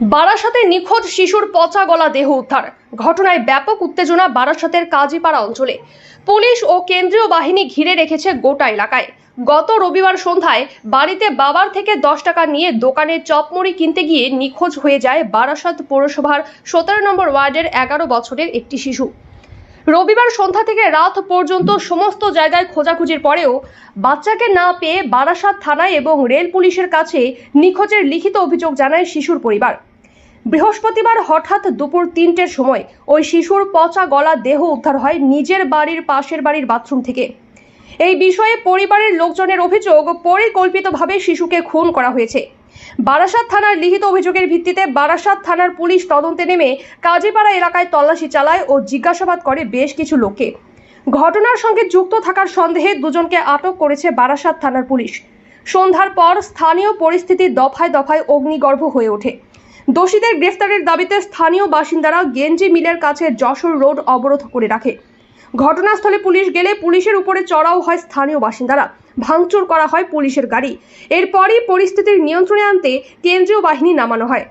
বারাসাতে নিখোঁজ শিশুর পচা গলা দেহ উদ্ধার। ঘটনায় ব্যাপক উত্তেজনা বারাসাতের কাজীপাড়া অঞ্চলে। পুলিশ ও কেন্দ্রীয় বাহিনী ঘিরে রেখেছে গোটা এলাকায়। গত রবিবার সন্ধ্যায় বাড়িতে বাবার থেকে দশ টাকা নিয়ে দোকানে চপমুড়ি কিনতে গিয়ে নিখোঁজ হয়ে যায় বারাসাত পৌরসভার সতেরো নম্বর ওয়ার্ডের এগারো বছরের একটি শিশু। রবিবার সন্ধ্যা থেকে রাত পর্যন্ত সমস্ত জায়গায় খোঁজাখুঁজির পরেও বাচ্চাকে না পেয়ে বারাসাত থানায় এবং রেল পুলিশের কাছে নিখোঁজের লিখিত অভিযোগ জানায় শিশুর পরিবার। বৃহস্পতিবার হঠাৎ দুপুর তিনটের সময় ওই শিশুর পচা গলা দেহ উদ্ধার হয় নিজের বাড়ির পাশের বাড়ির বাথরুম থেকে। এই বিষয়ে পরিবারের লোকজনের অভিযোগ পরিকল্পিতভাবে শিশুকে খুন করা হয়েছে। বারাসাত থানার লিখিত অভিযোগের ভিত্তিতে বারাসাত থানার পুলিশ তদন্তে নেমে কাজীপাড়া এলাকায় তল্লাশি চালায় ও জিজ্ঞাসাবাদ করে বেশ কিছু লোককে। ঘটনার সঙ্গে যুক্ত থাকার সন্দেহে দুজনকে আটক করেছে বারাসাত থানার পুলিশ। সন্ধ্যার পর স্থানীয় পরিস্থিতি দফায় দফায় অগ্নিগর্ভ হয়ে ওঠে। দোষীদের গ্রেফতারের দাবিতে স্থানীয় বাসিন্দারা গেঞ্জি মিলের কাছে যশোর রোড অবরোধ করে রাখে। ঘটনাস্থলে পুলিশ গেলে পুলিশের উপরে চড়াও হয় স্থানীয় বাসিন্দারা। ভাঙচুর করা হয় পুলিশের গাড়ি। এরপরই পরিস্থিতির নিয়ন্ত্রণে আনতে কেন্দ্রীয় বাহিনী নামানো হয়।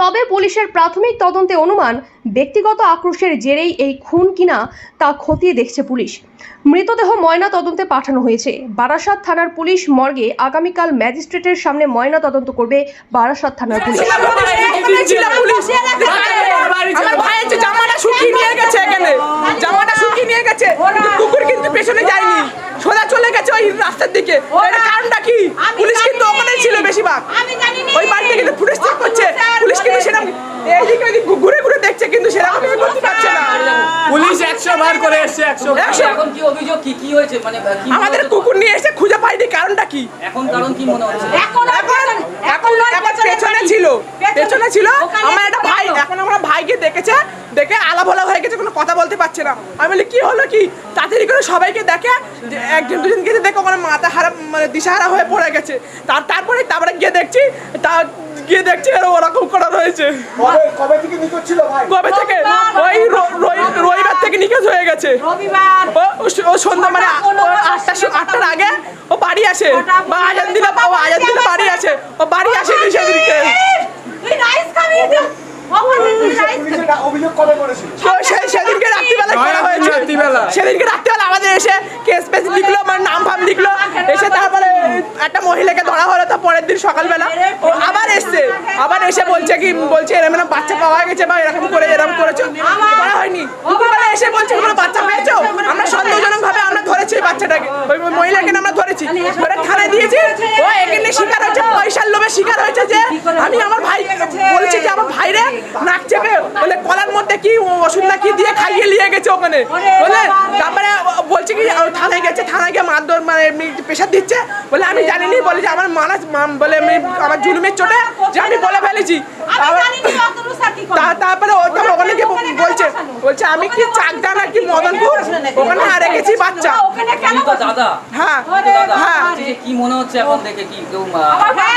তবে পুলিশের প্রাথমিক তদন্তে অনুমান ব্যক্তিগত আক্রোশের জেরেই এই খুন কিনা তা খতিয়ে দেখছে পুলিশ। মৃতদেহ ময়না তদন্তে পাঠানো হয়েছে। বারাসাত থানার পুলিশ মর্গে আগামীকাল ম্যাজিস্ট্রেটের সামনে ময়না তদন্ত করবে বারাসাত থানার পুলিশ। জামাটা শুকিয়ে নিয়ে গেছে কুকুর কিন্তু পেছনে যায়নি। সোজা চলে গেছে ওই রাস্তার দিকে এটা কারণটা কি পুলিশ কিন্তু ওখানে ছিল বেশিরভাগ আমি জানি না। ওই বাড়িতে কিন্তু পুলিশ চেক করছে পুলিশ কিন্তু সেরকম এইদিকে ওইদিকে ঘুরে ঘুরে দেখছে কিন্তু সেরকম কিছু করতে পারছে না পুলিশ একশো বার করে এসছে একশো একশো এখন কি অভিযোগ কি? কি হয়েছে? মানে আমাদের কুকুর নিয়ে এসে খুঁজে পাইনি কারণটা কি? এখন কারণ কি মনে হচ্ছে? এখন এখন এখন পেছনে ছিল। পেছনে ছিল। আমার একটা ভাই এখন আমরা ভাইকে দেখেছে দেখে আলা ভোলা হয়ে গেছে কোনো কথা বলতে পারছে না। আমি বলি কি হলো কি? তাড়াতাড়ি করে সবাইকে দেখে একজন দুজন গেছে দেখে ওখানে মাথা হারা মানে দিশাহারা হয়ে পড়ে গেছে। তারপরে তারপরে গিয়ে দেখছি তা গিয়ে দেখছি আর ওরকম করা রয়েছে কবে থেকে নিখোঁজ ছিল ভাই? কবে থেকে? ওই রবিবার থেকে নিখোঁজ হয়ে গেছে। রবিবার। ও সন্ধ্যা মানে আটটা আটটার আগে ও বাড়ি আসে। বা আজান দিলে ও আজান দিলে বাড়ি আসে। ও বাড়ি আসেনি সেদিনকে সেদিনকে রাত্রিবেলা করা হয়েছে? সেদিনকে রাত্রিবেলা আমাদের এসে কেস পেস লিখলো আমার নাম ফাম লিখলো। এসে তারপরে একটা মহিলাকে ধরা হলো। পরের দিন সকালবেলা ও আবার এসছে। আবার এসে বলছে কি, বলছে এরকম এরকম বাচ্চা পাওয়া গেছে বা এরকম করে এরকম করেছ। করা হয়নি। দুপুরবেলা এসে বলছে কোনো বাচ্চা পেয়েছ? আমরা সন্দেহজনক ভাবে আমরা ধরেছি বাচ্চাটাকে। ওই মহিলাকে আমরা ধরেছি। ধরে থানায় দিয়েছি। ও এখানে শিকার হয়েছে, পয়সার লোভে শিকার হয়েছে যে আমি আমার ভাই বলছি যে আমার ভাইরে নাক চেপে, বলে কলার মধ্যে কি ওষুধ না কি দিয়ে খাইয়ে নিয়ে গেছে ওখানে। বলে, তারপরে থানায় গেছে থানায় গিয়ে মারধর মানে প্রেশার দিচ্ছে। বলে আমি জানিনি। বলে যে আমার মানা বলে আমার জুলুমের চোটে যে আমি বলে ফেলেছি। তারপরে ওখানে বলছে বলছে আমি কি চাকদা না কি মদনপুর ওখানে আর রেখেছি বাচ্চা। ওখানে কেন তুমি তো দাদা। হ্যাঁ। হ্যাঁ কি মনে হচ্ছে এখন দেখে কি কেউ আহ, আমার ভাই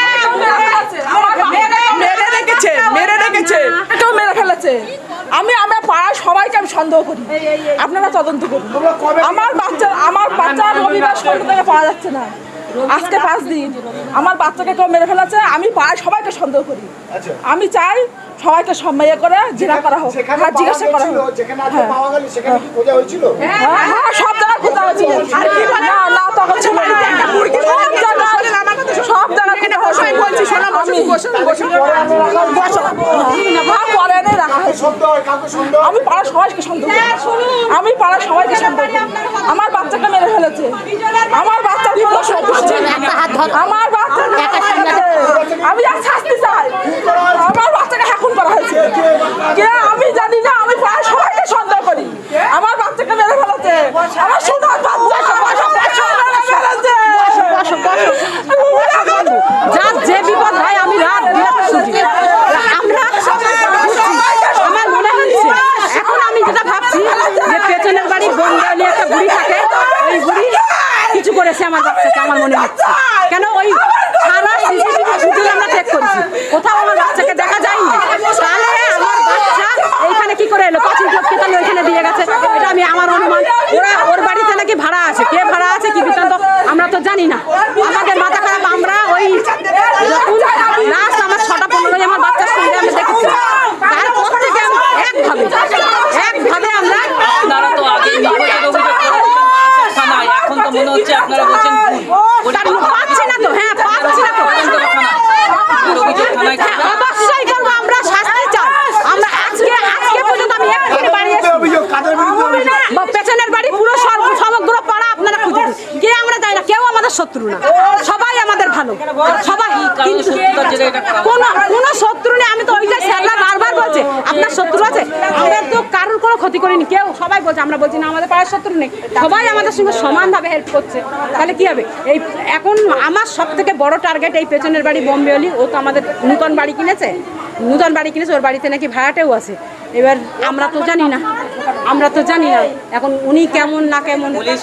মেরে রেখেছে মেরে রেখেছে এটাও মেরে ফেলেছে? আমি আমার পাড়ার সবাইকে আমি সন্দেহ করি আপনারা তদন্ত করুন আমার বাচ্চা আমার বাচ্চা রবিবার সন্ধ্যা থেকে পাওয়া যাচ্ছে না আজকে পাঁচ দিন আমার বাচ্চাকে কেউ মেরে ফেলেছে আমি পাড়ায় সবাইকে সন্দেহ করি আচ্ছা। আমি চাই সবাইকে সম্মাইয়া করে জেরা করা হোক আর জিজ্ঞাসা করা হোক হ্যাঁ। পাওয়া গেল সেখানে কি খোঁজা হয়েছিল হ্যাঁ, হ্যাঁ, সব জায়গায় খোঁজা হয়েছিল না না তখন ছিল সব জায়গায় খোঁজা হয়েছিল। আমি- হ্যাঁ, পরে এনে রাখা হয়েছে হয়? আমি পাড়ার সবাইকে সন্দেহ আমি পাড়ার সবাইকে সন্দেহ আমার বাচ্চাকে মেরে ফেলেছে। আমার। আমার বাচ্চা আমি আর শাস্তি চাই। আমার বাচ্চাকে এখন করা হয়েছে। কে আমি জানি না। আমি পাড়ার সবাইকে সন্দেহ করি। আমার বাচ্চাকে মেরে ফেলেছে। আমার সোনার বাচ্চাকে মেরে ফেলেছে যার যে বিপদ হয় আমি রাত বিরাতে শুনি আমরা আমার মনে হচ্ছে এখন আমি যেটা ভাবছি যে পেছনের বাড়ি বন্দালি একটা বুড়ি থাকে ওই বুড়ি কিছু করেছে আমার বাচ্চাকে আমার মনে হচ্ছে কেন ওই সারা সিসিটিভি ফুটেজ আমরা চেক করেছি কোথাও আমার বাচ্চাকে দেখা যায়নি তাহলে আমার বাচ্চা এইখানে কি করে এলো পাঁচিল লোককে তাহলে ওইখানে দিয়ে গেছে এটা আমি আমার অনুমান ওরা ওর বাড়িতে নাকি ভাড়া আছে কে ভাড়া আছে কি বৃত্তান্ত আমরা তো জানি না শত্রু না। সবাই আমাদের ভালো। সবাই কোনো কোনো শত্রু নেই। আমি তো ওই যে স্যাররা বারবার বলছে, আপনার শত্রু আছে? আমরা তো কারোর কোনো ক্ষতি করিনি। কেউ, সবাই বলছে, আমরা বলছি, না, আমাদের পাড়ার শত্রু নেই। সবাই আমাদের সঙ্গে সমানভাবে হেল্প করছে। তাহলে কি হবে? এই এখন আমার সব থেকে বড় টার্গেট এই পেছনের বাড়ি বোম্বেওয়ালি। ও তো আমাদের নূতন বাড়ি কিনেছে। নূতন বাড়ি কিনেছে, ওর বাড়িতে নাকি ভাড়াটেও আছে। এবার আমরা তো জানি না। আমরা তো জানি না। এখন উনি কেমন না কেমন? পুলিশ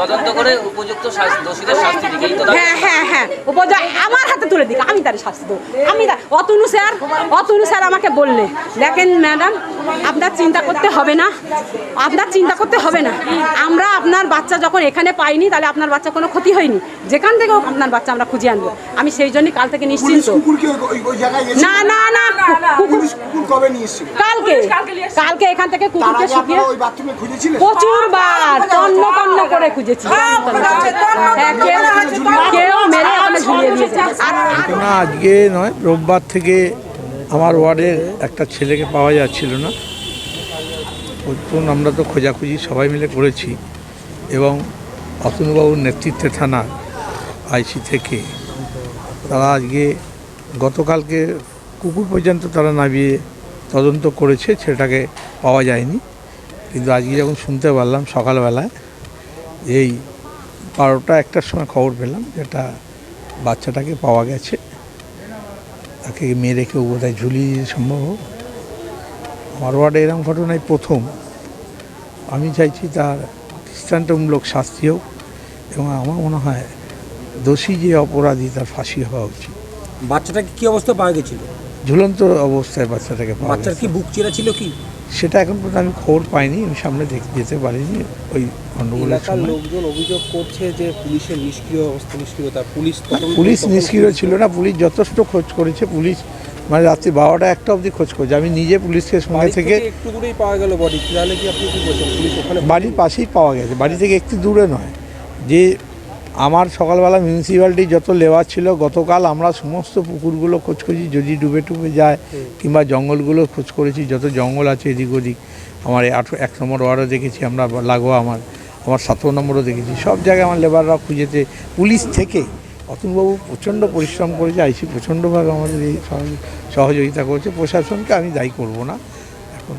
তদন্ত করে উপযুক্ত দোষীদের শাস্তি দিকে। হ্যাঁ হ্যাঁ হ্যাঁ। উপযুক্ত আমার হাতে তুলে দিক আমি তার শাস্তি দেবো। আমি অতনু স্যার অতনু স্যার আমাকে বললে দেখেন ম্যাডাম আপনার চিন্তা করতে হবে না। আপনার চিন্তা করতে হবে না। আমরা আপনার বাচ্চা যখন এখানে পাইনি তাহলে আপনার বাচ্চা কোনো ক্ষতি হয়নি। যেখান থেকে হোক আপনার বাচ্চা আমরা খুঁজে আনব। আমি সেই জন্যই কাল থেকে নিশ্চিন্ত। না না না কালকে। কালকে এখান থেকে কুকুরকে শুকিয়ে প্রচুর বার তন্ন তন্ন করে খুঁজেছি হ্যাঁ, কেউ কেউ মেরে ওখানে ঝুলিয়ে দিয়েছে। না আজকে নয় রোববার থেকে আমার ওয়ার্ডের একটা ছেলেকে পাওয়া যাচ্ছিল না। প্রথম আমরা তো খোঁজাখুঁজি সবাই মিলে করেছি এবং অতনুবাবুর নেতৃত্বে থানা আইসি থেকে তারা আজকে গতকালকে কুকুর পর্যন্ত তারা নামিয়ে তদন্ত করেছে, সেটাকে পাওয়া যায়নি। কিন্তু আজকে যখন শুনতে পারলাম সকালবেলায়, এই বারোটা একটার সময় খবর পেলাম যেটা বাচ্চাটাকে পাওয়া গেছে। তাকে মেরে কেউ বোধহয় ঝুলিয়ে সম্ভব। আমার ওয়ার্ডে এরম ঘটনায় প্রথম। আমি চাইছি তার দৃষ্টান্তমূলক শাস্তি হোক এবং আমার মনে হয় দোষী যে অপরাধী তার ফাঁসি হওয়া উচিত। বাচ্চাটাকে কী অবস্থা পাওয়া গেছিল? ঝুলন্ত অবস্থায় বাচ্চাটাকে পাওয়া বাচ্চার কি বুক চেরা ছিল কি? সেটা এখন পর্যন্ত আমি খবর পাইনি আমি সামনে দেখতে যেতে পারিনি ওই গণ্ডগোলের এলাকার সময়। লোকজন অভিযোগ করছে যে পুলিশের নিষ্ক্রিয় অবস্থা নিষ্ক্রিয়তা পুলিশ পুলিশ নিষ্ক্রিয় ছিল না পুলিশ যথেষ্ট খোঁজ করেছে পুলিশ মানে রাত্রি বারোটা একটা অবধি খোঁজ করেছে। আমি নিজে পুলিশকে সঙ্গে থেকে থেকে একটু দূরেই পাওয়া গেল বডি তাহলে কি আপনি কি বলছেন? পুলিশ ওখানে বাড়ির পাশেই পাওয়া গেছে বাড়ি থেকে একটু দূরে নয়। যে আমার সকালবেলা মিউনিসিপ্যালিটি যত লেবার ছিল, গতকাল আমরা সমস্ত পুকুরগুলো খোঁজ করেছি যদি ডুবে টুবে যায়, কিংবা জঙ্গলগুলো খোঁজ করেছি, যত জঙ্গল আছে এদিক ওদিক, আমার আঠেরো, এক নম্বর ওয়ার্ডও দেখেছি আমরা, লাগোয়া আমার আমার সতেরো নম্বরও দেখেছি, সব জায়গায় আমার লেবাররা খুঁজেছে, পুলিশ থেকে। অতুলবাবু প্রচণ্ড পরিশ্রম করেছে, আইসি প্রচণ্ডভাবে আমাদের এই সহযোগি- সহযোগিতা করেছে, প্রশাসনকে আমি দায়ী করব না। এখন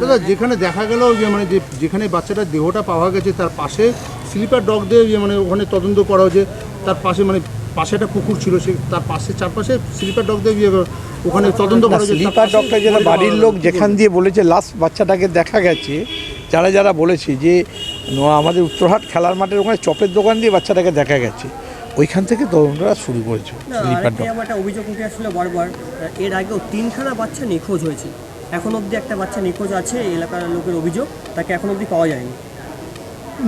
দাদা, যেখানে দেখা গেল যে মানে যেখানে বাচ্চাটার দেহটা পাওয়া গেছে, তার পাশে স্লিপার ডগ দিয়ে যে মানে ওখানে তদন্ত করা হয়েছে তার পাশে মানে পাশে একটা পুকুর ছিল সে তার পাশে চারপাশে স্লিপার ডগ দিয়ে ওখানে তদন্ত করা হয়েছে স্লিপার ডগটা ডক্টর যেটা বাড়ির লোক যেখান দিয়ে বলেছে লাস্ট বাচ্চাটাকে দেখা গেছে যারা যারা বলেছে যে আমাদের উত্তরহাট খেলার মাঠের ওখানে চপের দোকান দিয়ে বাচ্চাটাকে দেখা গেছে। ওইখান থেকে তদন্তটা শুরু করেছে স্লিপার আমার একটা অভিযোগ উঠে আসলে বারবার এর আগেও তিনখানা বাচ্চা নিখোঁজ হয়েছে। এখন অবধি একটা বাচ্চা নিখোঁজ আছে এলাকার লোকের অভিযোগ তাকে এখন অবধি পাওয়া যায়নি।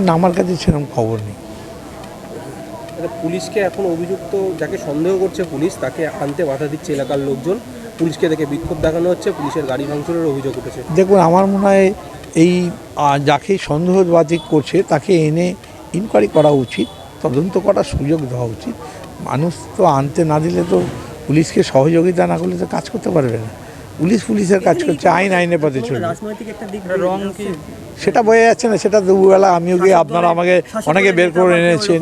না আমার কাছে সেরকম খবর নেই। পুলিশকে এখন অভিযুক্ত যাকে সন্দেহ করছে পুলিশ তাকে আনতে বাধা দিচ্ছে এলাকার লোকজন। পুলিশকে দেখে বিক্ষোভ দেখানো হচ্ছে পুলিশের গাড়ি ভাঙচুরের অভিযোগ উঠেছে। দেখুন আমার মনে হয় এই যাকে সন্দেহবাদী করছে তাকে এনে ইনকোয়ারি করা উচিত তদন্ত করার সুযোগ দেওয়া উচিত। মানুষ তো আনতে না দিলে তো পুলিশকে সহযোগিতা না করলে তো কাজ করতে পারবে না। পুলিশ পুলিশের কাজ করছে আইন আইনের পথে চলবে। রং সেটা বোঝা যাচ্ছে না সেটা দুবেলা আমিও গিয়ে আপনারা আমাকে অনেকে বের করে এনেছেন।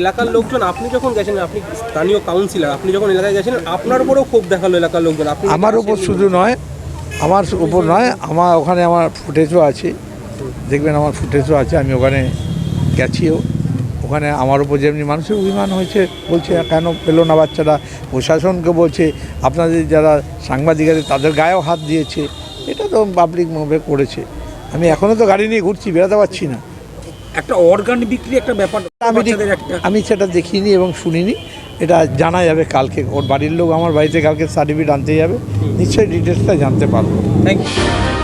এলাকার লোকজন আপনি যখন গেছেন আপনি স্থানীয় কাউন্সিলর আপনি যখন এলাকায় গেছিলেন আপনার উপরেও ক্ষোভ দেখাল এলাকার লোকজন আপনি আমার উপর শুধু নয় আমার উপর নয় আমার ওখানে আমার ফুটেজও আছে। দেখবেন আমার ফুটেজও আছে আমি ওখানে গেছিও। ওখানে আমার উপর যেমনি মানুষের অভিমান হয়েছে বলছে কেন পেল না বাচ্চারা প্রশাসনকে বলছে আপনাদের যারা সাংবাদিক আছে তাদের গায়েও হাত দিয়েছে। এটা তো পাবলিক মুভে করেছে। আমি এখনও তো গাড়ি নিয়ে ঘুরছি বেরোতে পারছি না। একটা অর্গান বিক্রি একটা ব্যাপার আমি আমি সেটা দেখিনি এবং শুনিনি। এটা জানা যাবে কালকে। ওর বাড়ির লোক আমার বাড়িতে কালকে সার্টিফিকেট আনতে যাবে। নিশ্চয়ই ডিটেলসটা জানতে পারব। Thank you